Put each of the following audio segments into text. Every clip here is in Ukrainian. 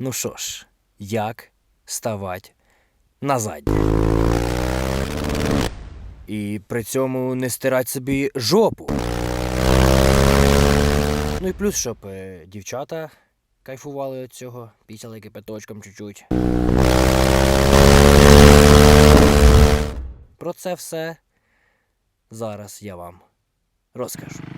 Ну що ж, як ставати на заднє? І при цьому не стирати собі жопу. Ну і плюс, щоб е, дівчата кайфували від цього, пісяли кипяточком чуть-чуть. Про це все зараз я вам розкажу.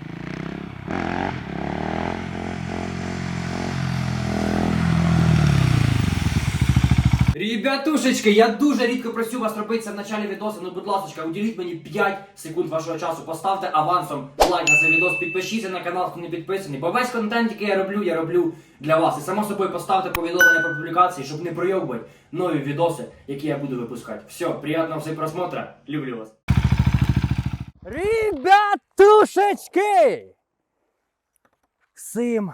Ребятушечки, я дуже рідко просю вас робити це в началі відосу, ну будь ласка, уділіть мені 5 секунд вашого часу, поставте авансом лайк на цей відос, підпишіться на канал, хто не підписаний, бо весь контент, який я роблю, я роблю для вас. І само собою поставте повідомлення про публікації, щоб не пройобувати нові відоси, які я буду випускати. Все, приятного всім просмотра, люблю вас. Ребятушечки! Всім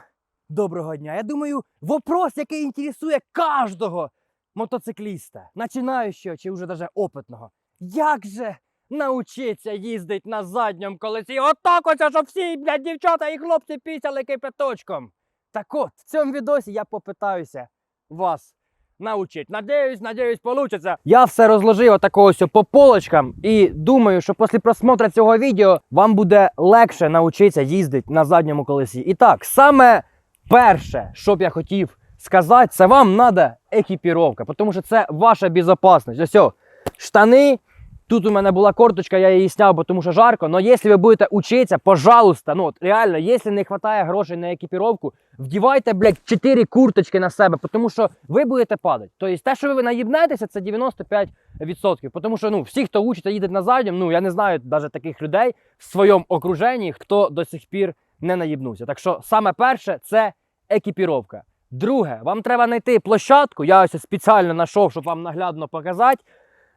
доброго дня. Я думаю, вопрос, який інтересує кожного мотоцикліста, починаючого чи вже даже опитного. Як же навчитися їздити на задньому колесі? Отак оце, щоб всі, блядь, дівчата і хлопці пісяли кипяточком. Так от, в цьому відосі я попитаюся вас научить. Надеюсь, надеюсь, получится. Я все розложив отако ось по полочкам і думаю, що після просмотру цього відео вам буде легше навчитися їздити на задньому колесі. І так, саме перше, що б я хотів сказати, це вам треба екіпіровка, тому що це ваша безпечність. Ось, штани. Тут у мене була корточка, я її сняв, тому що жарко. Але якщо ви будете учитися, пожалуйста, ну от реально, якщо не вистачає грошей на екіпіровку, вдівайте, блядь, 4 курточки на себе, тому що ви будете падати. Тобто те, що ви наїбнетеся, це 95%. Тому що ну, всі, хто учиться їздити на задньому, ну я не знаю навіть таких людей в своєму окруженні, хто до сих пір не наїбнувся. Так що саме перше це екіпіровка. Друге, вам треба знайти площадку. Я ось спеціально знайшов, щоб вам наглядно показати,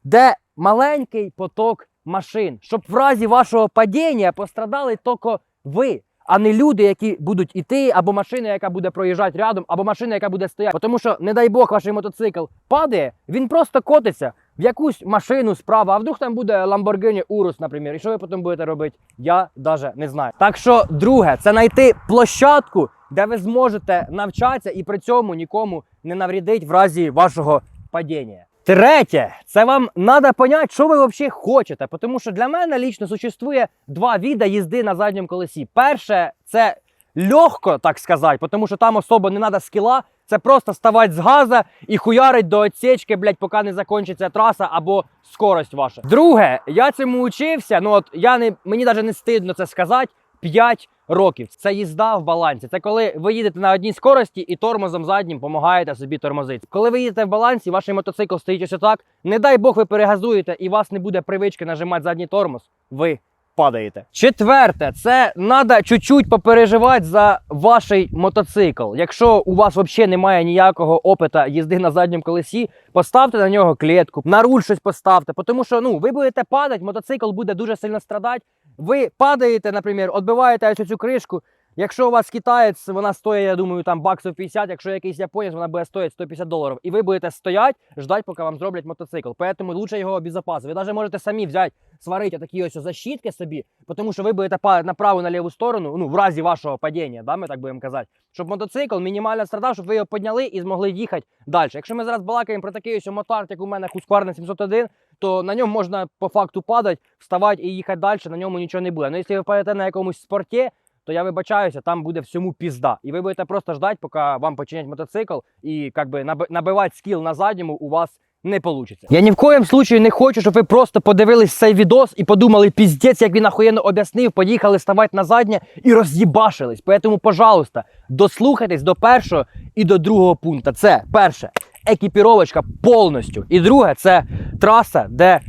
де маленький поток машин, щоб в разі вашого падіння пострадали тільки ви, а не люди, які будуть іти, або машина, яка буде проїжджати рядом, або машина, яка буде стояти. Тому що, не дай Бог, ваш мотоцикл падає, він просто котиться в якусь машину справа, а вдруг там буде Lamborghini Urus, наприклад. І що ви потім будете робити? Я навіть не знаю. Так що, друге, це знайти площадку, де ви зможете навчатися і при цьому нікому не навредить в разі вашого падіння. Третє, це вам треба зрозуміти, що ви взагалі хочете. Тому що для мене лічно существує два види їзди на задньому колесі. Перше, це легко, так сказати, тому що там особо не треба скіла. Це просто ставати з газа і хуярить до отсечки, блядь, поки не закінчиться траса або скорость ваша. Друге, я цьому учився. Ну от я не мені навіть не стидно це сказати. 5 років. Це їзда в балансі. Це коли ви їдете на одній скорості і тормозом заднім допомагаєте собі тормозити. Коли ви їдете в балансі, ваш мотоцикл стоїть ось отак. Не дай Бог, ви перегазуєте і у вас не буде привички нажимати задній тормоз. Ви падаєте. Четверте, це треба чуть-чуть попереживати за ваш мотоцикл. Якщо у вас взагалі немає ніякого опита їзди на задньому колесі, поставте на нього клітку, на руль щось поставте, тому що ну ви будете падати, мотоцикл буде дуже сильно страдати. Ви падаєте, наприклад, відбиваєте ось цю кришку. Якщо у вас китаєць, вона стоїть, я думаю, там баксів 50, якщо якийсь японець, вона буде стоїти 150 доларів. І ви будете стояти, ждати, поки вам зроблять мотоцикл. Поэтому лучше його обезопасити. Ви навіть можете самі взяти, сварити такі ось защитки собі, тому що ви будете падати на праву на ліву сторону, ну, в разі вашого падіння, да, ми так будемо казати, щоб мотоцикл мінімально страдав, щоб ви його підняли і змогли їхати далі. Якщо ми зараз балакаємо про такий ось мотард, як у мене Husqvarna 701, то на ньому можна по факту падати, вставати і їхати далі, на ньому нічого не буде. Ну, якщо ви падаєте на якомусь спорті, то я вибачаюся, там буде всьому пізда. І ви будете просто ждати, поки вам починять мотоцикл, і как би, наби- набивати скіл на задньому у вас не вийде. Я ні в коєму случаю не хочу, щоб ви просто подивились цей відос і подумали, піздець, як він охуєнно об'яснив, поїхали ставати на заднє і роз'їбашились. Поэтому, пожалуйста, дослухайтесь до першого і до другого пункту. Це перше, екіпіровочка повністю. І друге, це траса, де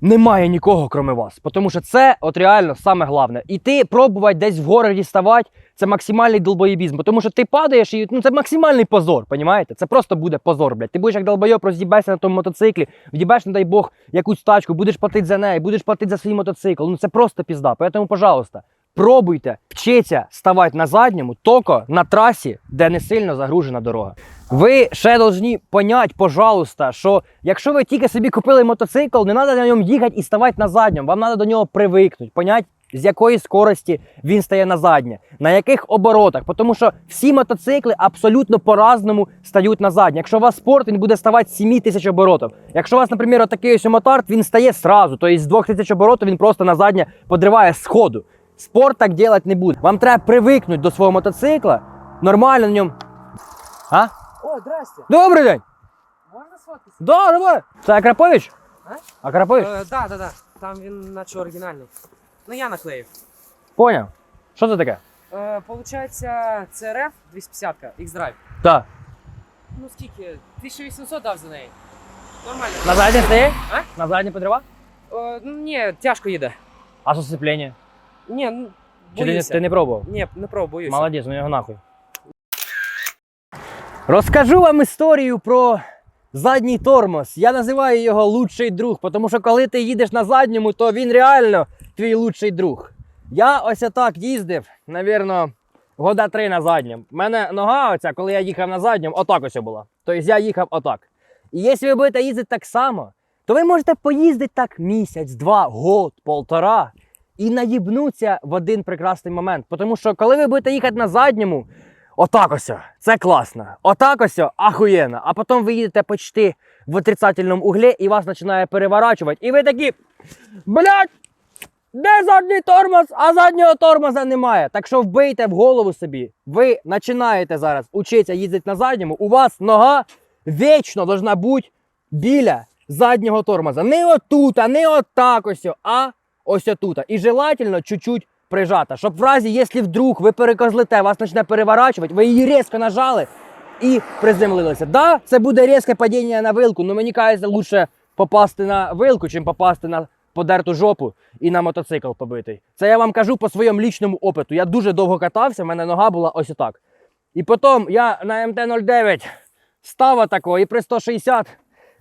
немає нікого, крім вас. Тому що це от реально саме головне. І ти пробувати десь в городі ставати, це максимальний долбоєбізм. Тому що ти падаєш і ну, це максимальний позор, понімаєте? Це просто буде позор, блядь. Ти будеш як долбойоб, роз'їбешся на тому мотоциклі, в'їбеш, не дай Бог, якусь тачку, будеш платити за неї, будеш платити за свій мотоцикл. Ну це просто пізда. Тому, пожалуйста, пробуйте, вчиться ставати на задньому, тільки на трасі, де не сильно загружена дорога. Ви ще повинні понять, пожалуйста, що якщо ви тільки собі купили мотоцикл, не треба на ньому їхати і ставати на задньому. Вам треба до нього привикнути. Понять з якої скорості він стає на заднє, на яких оборотах. Тому що всі мотоцикли абсолютно по-разному стають на заднє. Якщо у вас спорт, він буде ставати 7 тисяч оборотів. Якщо у вас, наприклад, отакий ось мотард, він стає сразу. Тобто з 2 тисяч оборотів він просто на заднє подриває з ходу. Спорт так робити не буде. Вам треба привикнути до свого мотоцикла, нормально на ньому. А? О, здрасте. Добрий день! Можна сфоткатися? Да, давай. Це Акрапович? А? Акрапович? Е, да, да, да. Там він наче оригінальний. Ну я наклеїв. Поняв. Що це таке? Е, получається CRF 250 X-Drive. Так. Ну скільки? 1800 дав за неї. Нормально. На заднє стає? А? На заднє подрива? Е, ну, ні, тяжко їде. А що сцеплення? Ні, ну, Чи ти, боюся. ти не пробував? Ні, не пробую, боюся. Молодець, ну його нахуй. Розкажу вам історію про задній тормоз. Я називаю його лучший друг, тому що коли ти їдеш на задньому, то він реально твій лучший друг. Я ось так їздив, навірно, года три на задньому. У мене нога, оця, коли я їхав на задньому, отак ось була. Тобто я їхав отак. І якщо ви будете їздити так само, то ви можете поїздити так місяць, два, год, полтора і наїбнуться в один прекрасний момент. Тому що коли ви будете їхати на задньому, отак ось, це класно. Отак ось, ахуєнно. А потім ви їдете почти в отрицательному углі і вас починає переворачувати. І ви такі, блядь, де задній тормоз, а заднього тормоза немає. Так що вбийте в голову собі. Ви починаєте зараз учитися їздити на задньому. У вас нога вічно должна бути біля заднього тормоза. Не отут, а не отак ось, а ось отут. І желательно чуть-чуть прижата. Щоб в разі, якщо вдруг ви перекозлите, вас почне переворачувати, ви її різко нажали і приземлилися. Да, це буде різке падіння на вилку, але мені кажеться, лучше попасти на вилку, чим попасти на подерту жопу і на мотоцикл побитий. Це я вам кажу по своєму лічному опиту. Я дуже довго катався, в мене нога була ось отак. І потім я на МТ-09 став отако, і при 160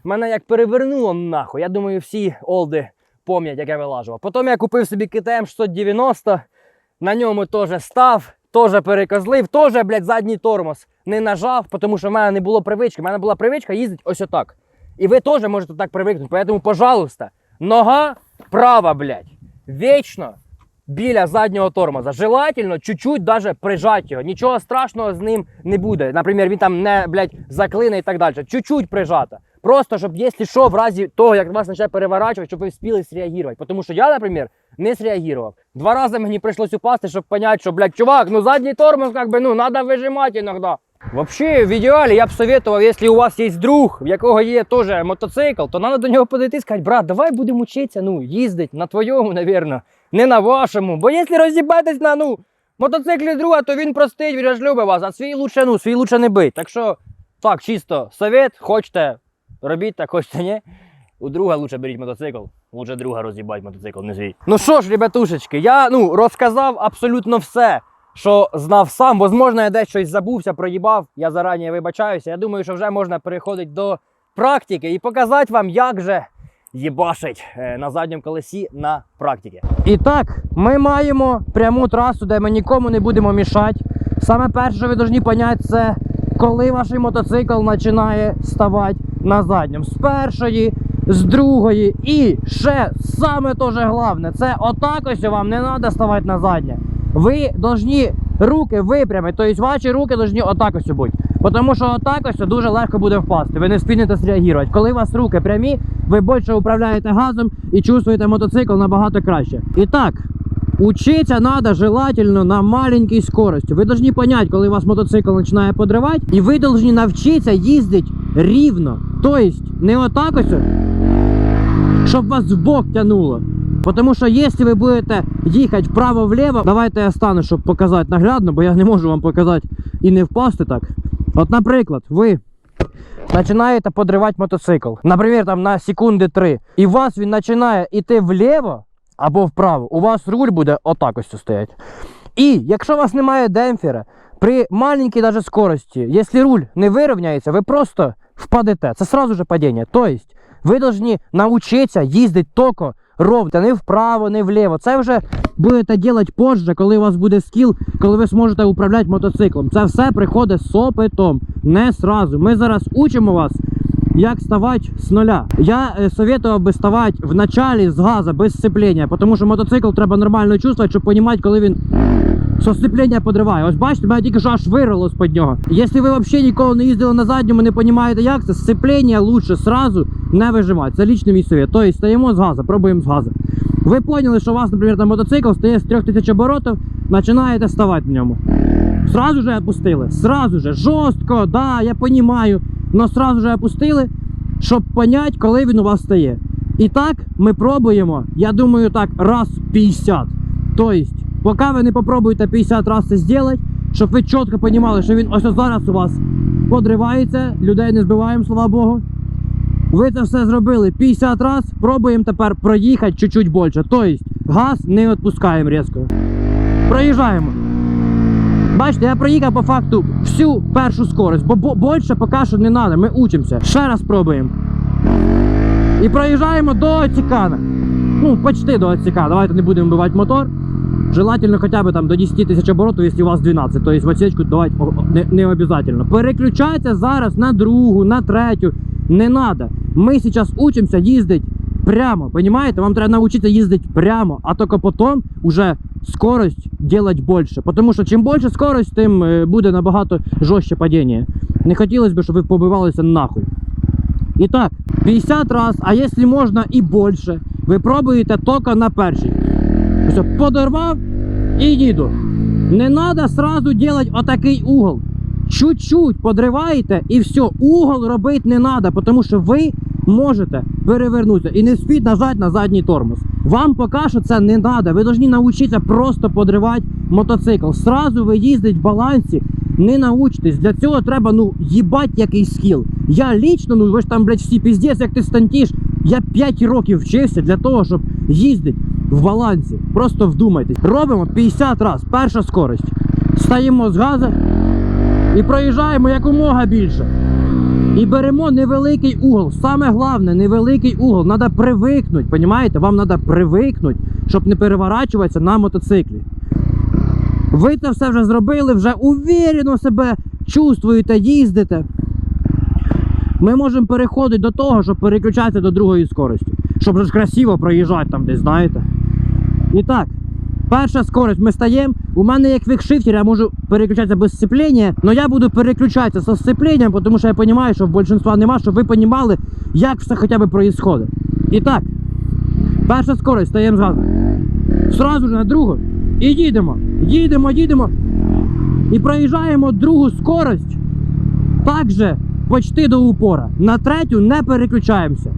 мене як перевернуло нахуй. Я думаю, всі олди пам'ятають, як я вилажував. Потім я купив собі КТМ 690, на ньому теж став, теж перекозлив, теж, блядь, задній тормоз не нажав, тому що в мене не було привички. В мене була привичка їздити ось отак. І ви теж можете так привикнути. Поэтому, пожалуйста, нога права, блядь, вічно біля заднього тормоза. Желательно чуть-чуть даже прижати його. Нічого страшного з ним не буде. Наприклад, він там не, блядь, заклине і так далі. Чуть-чуть прижата. Просто, щоб, якщо що, в разі того, як вас почне переворачувати, щоб ви встигли зреагувати. Тому що я, наприклад, не зреагував. Два рази мені прийшлось упасти, щоб зрозуміти, що, блядь, чувак, ну задній тормоз, как би, ну, треба вижимати іноді. Вообще, в ідеалі я б советував, якщо у вас є друг, в якого є теж мотоцикл, то треба до нього подойти і сказати, брат, давай будемо вчитися, ну, їздити на твоєму, навірно, не на вашому. Бо якщо роз'їбатись на ну, мотоциклі друга, то він простить, він ж любить вас, а свій лучше, ну, свій лучше не бить. Так що, так, чисто совет, хочете, робіть так, хочете ні. У друга лучше беріть мотоцикл, лучше друга роз'їбать мотоцикл, не свій. Ну що ж, ребятушечки, я ну, розказав абсолютно все, що знав сам. Возможно, я десь щось забувся, проїбав. Я зарані вибачаюся. Я думаю, що вже можна переходити до практики і показати вам, як же їбашить е, на задньому колесі на практиці. І так, ми маємо пряму трасу, де ми нікому не будемо мішати. Саме перше, що ви повинні зрозуміти, це коли ваш мотоцикл починає ставати на задньому. З першої, з другої і ще саме теж головне, це отак ось вам не треба ставати на заднє. Ви повинні руки випрямити, тобто ваші руки повинні отак ось бути. Тому що отак ось дуже легко буде впасти. Ви не встигнете зреагувати. Коли у вас руки прямі, ви більше управляєте газом і чувствуєте мотоцикл набагато краще. І так, Учиться надо желательно на маленькій скорості. Ви повинні понять, коли у вас мотоцикл починає подривати, і ви повинні навчитися їздити рівно. Тобто, не отак ось, щоб вас в бок тянуло. Тому що якщо ви будете їхати вправо-вліво, давайте я стану, щоб показати наглядно, бо я не можу вам показати і не впасти так. От, наприклад, ви починаєте подривати мотоцикл, наприклад, там на секунди 3, і у вас він починає йти вліво або вправо, у вас руль буде отак ось стоять. І якщо у вас немає демпфера, при маленькій даже скорості, якщо руль не вирівняється, ви просто впадете. Це сразу же падіння. Тобто, ви повинні навчитися їздити тільки ровно, не вправо, не вліво. Це вже будете робити позже, коли у вас буде скіл, коли ви зможете управляти мотоциклом. Це все приходить з опитом, не сразу. Ми зараз учимо вас як ставати з нуля. Я е, советував би ставати в началі з газа без сцеплення, тому що мотоцикл треба нормально чувствувати, щоб розуміти, коли він що сцеплення подриває. Ось бачите, мене тільки що аж вирвало з-під нього. Якщо ви взагалі ніколи не їздили на задньому, не розумієте, як це, сцеплення лучше сразу не вижимати. Це лічний мій. Тобто стаємо з газу, пробуємо з газу. Ви поняли, що у вас, наприклад, там мотоцикл стає з 3000 оборотів, починаєте ставати в ньому. Сразу же опустили. Сразу же. Жорстко, да, я розумію. Но сразу же опустили, щоб понять, коли він у вас стає. І так ми пробуємо, я думаю, так, раз 50. Тобто, поки ви не попробуєте 50 разів це зробити, щоб ви чітко розуміли, що він ось зараз у вас подривається, людей не збиваємо, слава Богу. Ви це все зробили 50 разів, пробуємо тепер проїхати чуть-чуть більше. Тобто, газ не відпускаємо різко. Проїжджаємо. Бачите, я проїхав по факту всю першу скорость, бо більше поки що не треба, ми учимося. Ще раз пробуємо. І проїжджаємо до Оцікана. Ну, почти до Оцікана. Давайте не будемо вбивати мотор. Желательно хоча б там до 10 тисяч оборотів, якщо у вас 12. Тобто в отсечку давати не, не обов'язково. Переключайте зараз на другу, на третю. Не треба. Ми зараз учимося їздити прямо. Понимаете? Вам треба навчитися їздити прямо, а тільки потім уже скорость делать більше. Тому що чим більше скорость, тим е, буде набагато жорстче падіння. Не хотілося б, щоб ви побивалися нахуй. І так, 50 раз, а якщо можна і більше, ви пробуєте тільки на першій. Все, подорвав і їду. Не треба сразу делать отакий угол. Чуть-чуть подриваєте і все, угол робити не треба, тому що ви можете перевернутися і не спіть нажати на задній тормоз. Вам поки що це не треба. Ви повинні навчитися просто подривати мотоцикл. Сразу ви їздить в балансі, не научитесь. Для цього треба ну їбать якийсь скіл. Я лічно, ну ви ж там, блядь, всі піздець, як ти стантіш. Я 5 років вчився для того, щоб їздити в балансі. Просто вдумайтесь. Робимо 50 разів. Перша скорость. Стаємо з газу і проїжджаємо якомога більше. І беремо невеликий угол. Саме головне, невеликий угол. Треба привикнути, понімаєте? Вам треба привикнути, щоб не переворачуватися на мотоциклі. Ви це все вже зробили, вже уверено себе чувствуєте, їздите. Ми можемо переходити до того, щоб переключатися до другої скорості. Щоб ж красиво проїжджати там десь, знаєте. І так, перша скорость ми стаємо. У мене як вікшифтер, я можу переключатися без сцеплення, але я буду переключатися з сцепленням, тому що я розумію, що в більшинства нема, щоб ви розуміли, як все хоча б відбувається. І так, перша скорость стаємо з газу. Сразу ж на другу. І їдемо. Їдемо, їдемо. І проїжджаємо другу скорость. Так же почти до упора. На третю не переключаємося.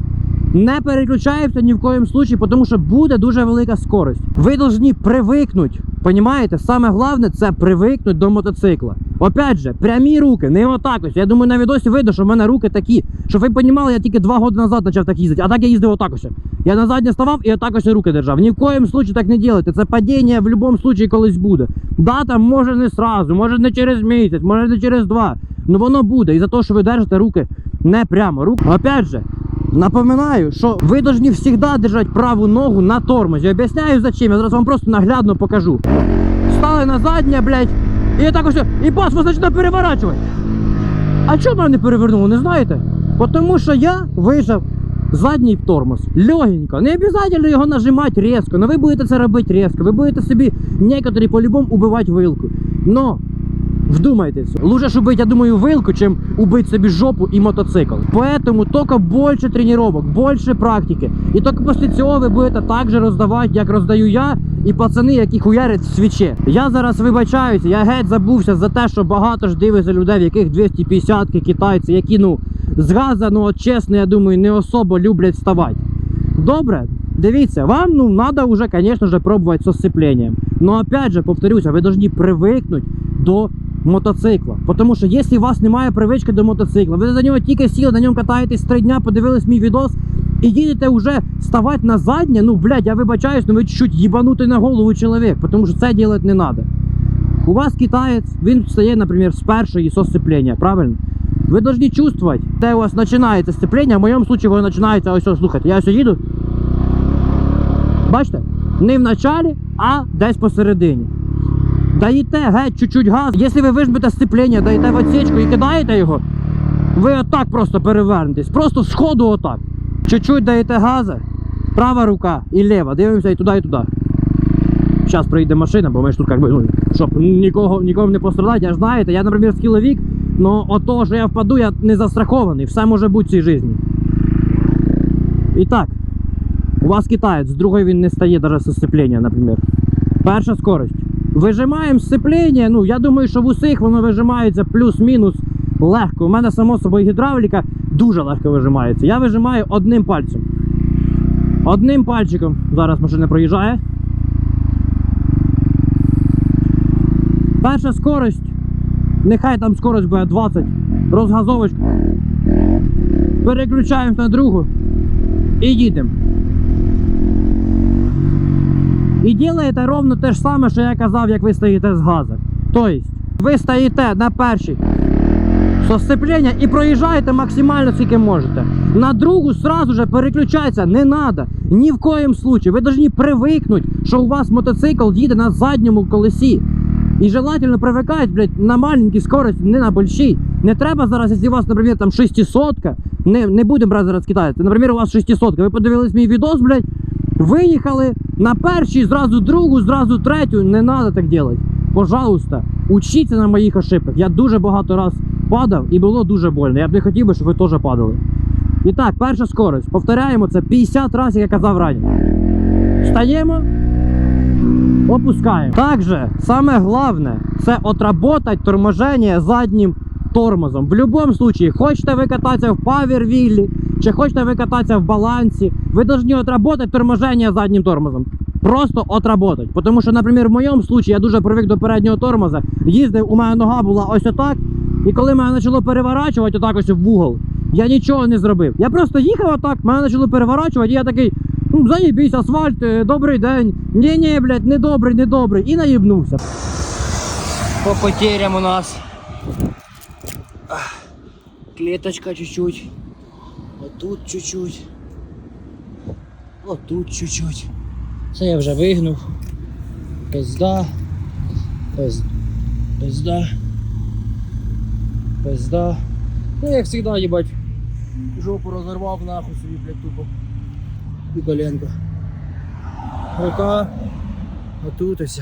Не переключаємося ні в коїм случаї, тому що буде дуже велика скорость. Ви повинні привикнути. Понімаєте? Саме головне це привикнути до мотоцикла. Опять же, прямі руки, не отак ось. Я думаю, на відосі видно, що в мене руки такі. Щоб ви розуміли, я тільки два роки назад почав так їздити, а так я їздив отак ось. Я на заднє ставав і отак ось руки держав. Ні в коїм случаї так не робите. Це падіння в будь-якому случаї колись буде. Да, там може не сразу, може не через місяць, може не через два. Ну воно буде. І за те, що ви держите руки не прямо. Опять же, Напоминаю, що ви повинні завжди держати праву ногу на тормозі. Об'ясняю зачем. Я зараз вам просто наглядно покажу. Стали на заднє, блядь, і так ось, і пас вас починає переворачувати. А чому мене не перевернуло, не знаєте? Тому що я вижав задній тормоз. Легенько. Не обов'язково його нажимати різко. але ви будете це робити різко. Ви будете собі некоторі по-любому убивати вилку. Но Вдумайтесь, лучше убить, я думаю, вилку, чем убить собі жопу і мотоцикл. Поэтому только більше тренувань, більше практики. І тільки після цього ви будете так же роздавати, як роздаю я, і пацани, які хуярять в свіче. Я зараз вибачаюся, я геть забувся за те, що багато ж дивиться людей, в яких 250 китайці, які ну з газа, ну от чесно, я думаю, не особо люблять вставати. Добре, дивіться, вам ну надо уже, конечно же, пробовать со сцеплением. Но опять же, повторюся, ви должны привикнуть до мотоцикла. Тому що якщо у вас немає привички до мотоцикла, ви за нього тільки сіли, на ньому катаєтесь три дня, подивились мій відос і їдете вже ставати на заднє, ну блядь, я вибачаюсь, ну ви чуть-чуть їбанутий на голову чоловік, тому що це робити не треба. У вас китаєць, він стає, наприклад, з першої со сцеплення, правильно? Ви повинні чувствувати, де у вас починається сцеплення, в моєму випадку воно починається ось, ось слухайте, я ось їду. Бачите? Не в началі, а десь посередині. Даєте геть чуть-чуть газ. Якщо ви вижмете сцеплення, даєте в отсечку і кидаєте його, ви отак просто перевернетесь. Просто з ходу отак. Чуть-чуть даєте газа, права рука і ліва. Дивимося і туди, і туди. Зараз приїде машина, бо ми ж тут би, ну, щоб нікого, нікого не пострадати, я ж знаєте, я, наприклад, скіловік, но от того, що я впаду, я не застрахований. Все може бути в цій житті. І так, у вас китаєць, з другої він не стає навіть з сцеплення, наприклад. Перша скорость. Вижимаємо сцеплення, ну я думаю, що в усіх воно вижимається плюс-мінус легко. У мене само собою гідравліка дуже легко вижимається. Я вижимаю одним пальцем. Одним пальчиком. Зараз машина проїжджає. Перша скорость. Нехай там скорость буде 20. Розгазовочку. Переключаємо на другу. І їдемо. І ділаєте ровно те ж саме, що я казав, як ви стоїте з газа. Тобто, ви стоїте на першій сцеплення і проїжджаєте максимально скільки можете. На другу сразу же переключатися не треба. Ні в коєму случаю. Ви повинні привикнути, що у вас мотоцикл їде на задньому колесі. І желательно привикати, блядь, на маленькій скорості, не на большій. Не треба зараз, якщо у вас, наприклад, там 600, не, не будемо брати зараз китайців. Наприклад, у вас 600, ви подивились мій відос, блядь, виїхали на першій, зразу другу, зразу третю. Не треба так робити. Пожалуйста, учіться на моїх ошибках. Я дуже багато раз падав і було дуже больно. Я б не хотів би, щоб ви теж падали. І так, перша скорость. Повторяємо це 50 разів, як я казав раніше. Встаємо, опускаємо. Также, саме головне, це отработать торможення заднім тормозом. В будь-якому случае, хочете ви кататися в павервіллі, чи хочете ви кататися в балансі, ви повинні отработать торможення заднім тормозом. Просто отработать. Тому що, наприклад, в моєму случаї я дуже привик до переднього тормоза. Їздив, у мене нога була ось отак. І коли мене почало переворачувати отак ось в угол, я нічого не зробив. Я просто їхав отак, мене почало переворачувати, і я такий, ну заїбісь, асфальт, е, добрий день. Ні, ні, блядь, не добрий, не добрий. І наїбнувся. По потерям у нас. Клеточка чуть-чуть. Отут чуть-чуть. Отут чуть-чуть. Це я вже вигнув. Пизда. Пиз... Пизда. Пизда. Ну, як завжди, їбать. Жопу розорвав нахуй собі, блядь, тупо. І коленко. Рука. Отут ось.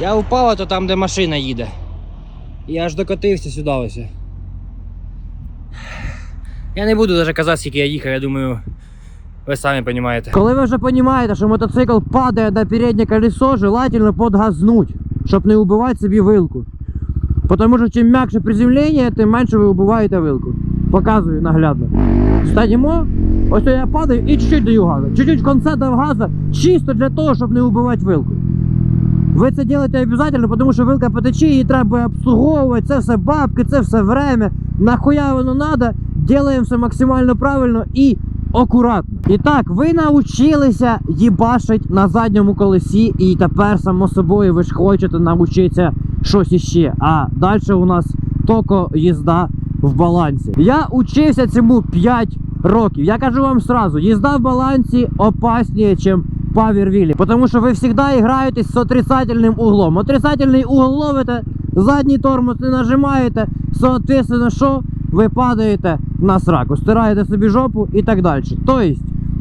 Я впав, а то там, де машина їде. І аж докотився сюди ось. Я не буду навіть казати, скільки я їхав, я думаю, ви самі розумієте. Коли ви вже розумієте, що мотоцикл падає на переднє колесо, желательно подгазнуть, щоб не вбивати собі вилку. Тому що чим м'якше приземлення, тим менше ви вбиваєте вилку. Показую наглядно. Стоїмо, ось я падаю і чуть-чуть даю газу. Чуть-чуть в конце дав газа, чисто для того, щоб не вбивати вилку. Ви це робите обов'язково, тому що вилка потече, її треба обслуговувати, це все бабки, це все время. Нахуя воно треба, робимо все максимально правильно і акуратно. І так, ви навчилися їбашить на задньому колесі, і тепер, само собою, ви ж хочете навчитися щось іще. А далі у нас тільки їзда в балансі. Я учився цьому 5 років. Я кажу вам сразу, їзда в балансі опасніше, ніж павервілі. Тому що ви завжди граєтесь з отрицательним углом. Отрицательний угол ловите, задній тормоз не нажимаєте, соответственно, що ви падаєте на сраку, стираєте собі жопу і так далі. Тобто,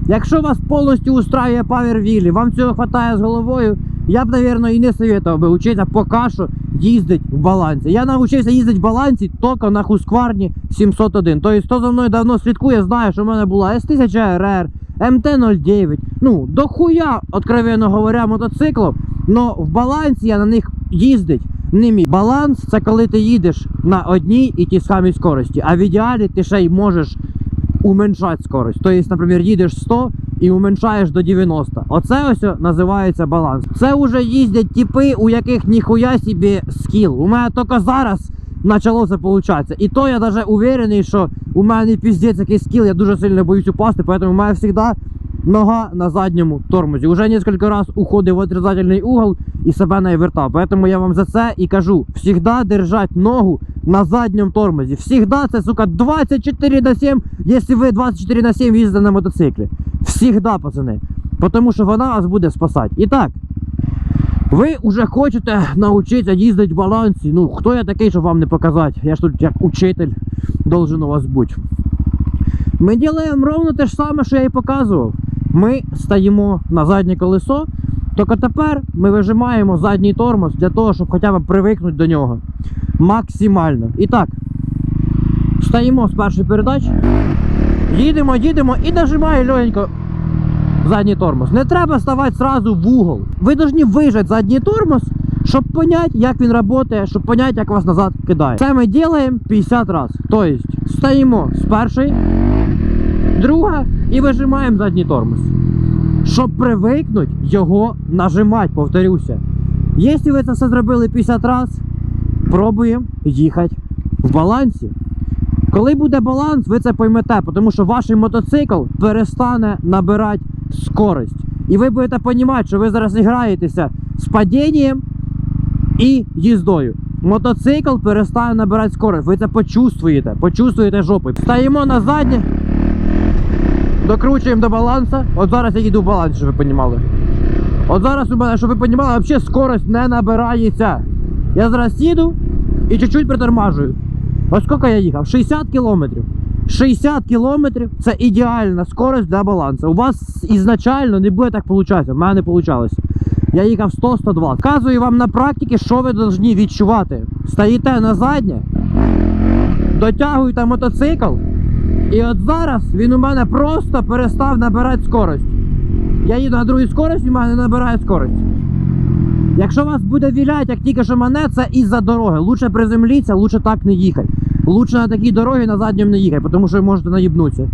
якщо вас повністю устраює павервілі, вам цього вистачає з головою, я б, мабуть, і не советував би учитися поки що їздити в балансі. Я навчився їздити в балансі тільки на Husqvarna 701. Тобто, хто за мною давно слідкує, знає, що в мене була S1000 RR, МТ-09. Ну, дохуя, откровенно говоря, мотоциклів. Но в балансі я на них їздить не. Баланс це коли ти їдеш на одній і тій самій скорості. А в ідеалі ти ще й можеш уменьшати скорость. Тобто, наприклад, їдеш 100 і уменьшаєш до 90. Оце ось називається баланс. Це вже їздять типи, у яких ніхуя собі скіл. У мене тільки зараз почало це получатися. І то я навіть уверений, що у мене піздець який скіл, я дуже сильно боюсь упасти, тому у мене завжди нога на задньому тормозі. Уже несколько раз уходив в отрицательний угол і себе не вертав. Поэтому я вам за це і кажу: всегда держать ногу на задньому тормозі. Всегда це, сука, 24 на 7, якщо ви 24 на 7 їздите на мотоциклі. Всегда, пацани. Тому що вона вас буде спасати. І так, Ви вже хочете навчитися їздити в балансі. Ну, хто я такий, щоб вам не показати? Я ж тут як учитель должен у вас бути. Ми робимо ровно те ж саме, що я і показував. Ми стаємо на заднє колесо, тільки тепер ми вижимаємо задній тормоз для того, щоб хоча б привикнути до нього. Максимально. І так, стаємо з першої передачі, їдемо, їдемо і нажимаю легенько задній тормоз. Не треба ставати сразу в угол. Ви повинні вижати задній тормоз, щоб зрозуміти, як він працює, щоб зрозуміти, як вас назад кидає. Це ми робимо 50 разів. Тобто, стаємо з першої, друга і вижимаємо задній тормоз. Щоб привикнути його нажимати, повторюся. Якщо ви це все зробили 50 разів, пробуємо їхати в балансі. Коли буде баланс, ви це поймете, тому що ваш мотоцикл перестане набирати скорость. І ви будете розуміти, що ви зараз граєтеся з падінням і їздою. Мотоцикл перестане набирати скорость. Ви це почувствуєте, почувствуєте жопою. Стаємо на заднє, докручуємо до балансу. От зараз я їду в баланс, щоб ви розуміли. От зараз у мене, щоб ви розуміли, взагалі скорость не набирається. Я зараз їду і чуть-чуть притормажую. Ось скільки я їхав? 60 кілометрів. 60 кілометрів це ідеальна скорость для балансу. У вас ізначально не буде так получатися. У мене не вийшло. Я їхав 100-102. Вказую вам на практиці, що ви повинні відчувати. Стоїте на заднє, дотягуєте мотоцикл, і от зараз він у мене просто перестав набирати скорость. Я їду на другій скорості, в мене не набирає скорость. Якщо вас буде віляти, як тільки що мене, це із-за дороги. Лучше приземліться, лучше так не їхати. Лучше на такій дорогі на задньому не їхати, тому що ви можете наїбнутися.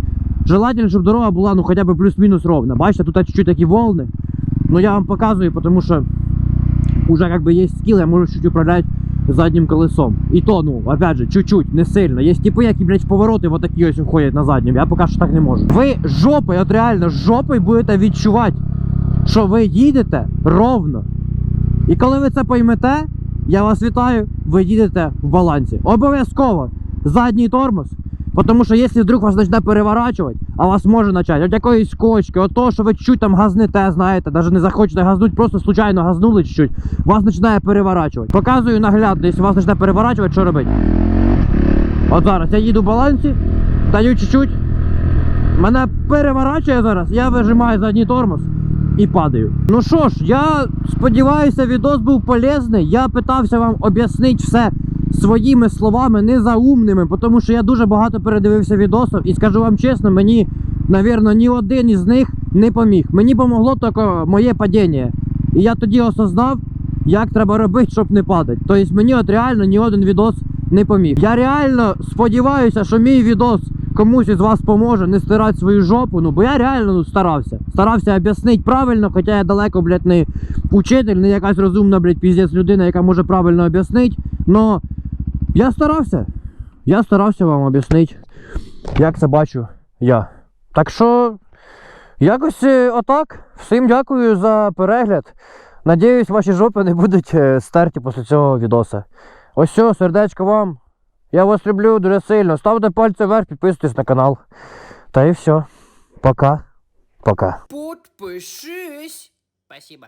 Желательно, щоб дорога була ну хоча б плюс-мінус ровна. Бачите, тут чуть-чуть такі волни. Ну я вам показую, тому що вже як би є скіл, я можу чуть управляти заднім колесом. І то, ну, опять же, чуть-чуть, не сильно. Є типи, які, блядь, повороти вот такі ось ходять на заднім. Я поки що так не можу. Ви жопою, от реально жопою будете відчувати, що ви їдете ровно. І коли ви це поймете, я вас вітаю, ви їдете в балансі. Обов'язково задній тормоз. Тому що якщо вдруг вас почне переворачувати, а вас може почати от якоїсь кочки, от того, що ви чуть там газнете, знаєте, навіть не захочете газнути, просто случайно газнули чуть-чуть, вас починає переворачувати. Показую наглядно, якщо вас почне переворачувати, що робити. От зараз я їду в балансі, даю чуть-чуть. Мене переворачує зараз, я вижимаю задній тормоз і падаю. Ну що ж, я сподіваюся, відос був полезний. Я питався вам об'яснити все своїми словами, не заумними, тому що я дуже багато передивився відосів і скажу вам чесно, мені, навірно, ні один із них не поміг. Мені помогло тільки моє падіння. І я тоді осознав, як треба робити, щоб не падати. Тобто мені от реально ні один відос не поміг. Я реально сподіваюся, що мій відос комусь із вас поможе не стирати свою жопу. Ну бо я реально ну, старався. Старався об'яснити правильно, хоча я далеко, блядь, не учитель, не якась розумна, блядь, піздець людина, яка може правильно об'яснити. Но я старався. Я старався вам об'яснити, як це бачу я. Так що, якось е, отак. Всім дякую за перегляд. Надіюсь, ваші жопи не будуть е, стерті після цього відоса. Ось все, сердечко вам. Я вас люблю дуже сильно. Ставте пальці вверх, підписуйтесь на канал. Та і все. Пока. Пока. Подпишись. Спасибо.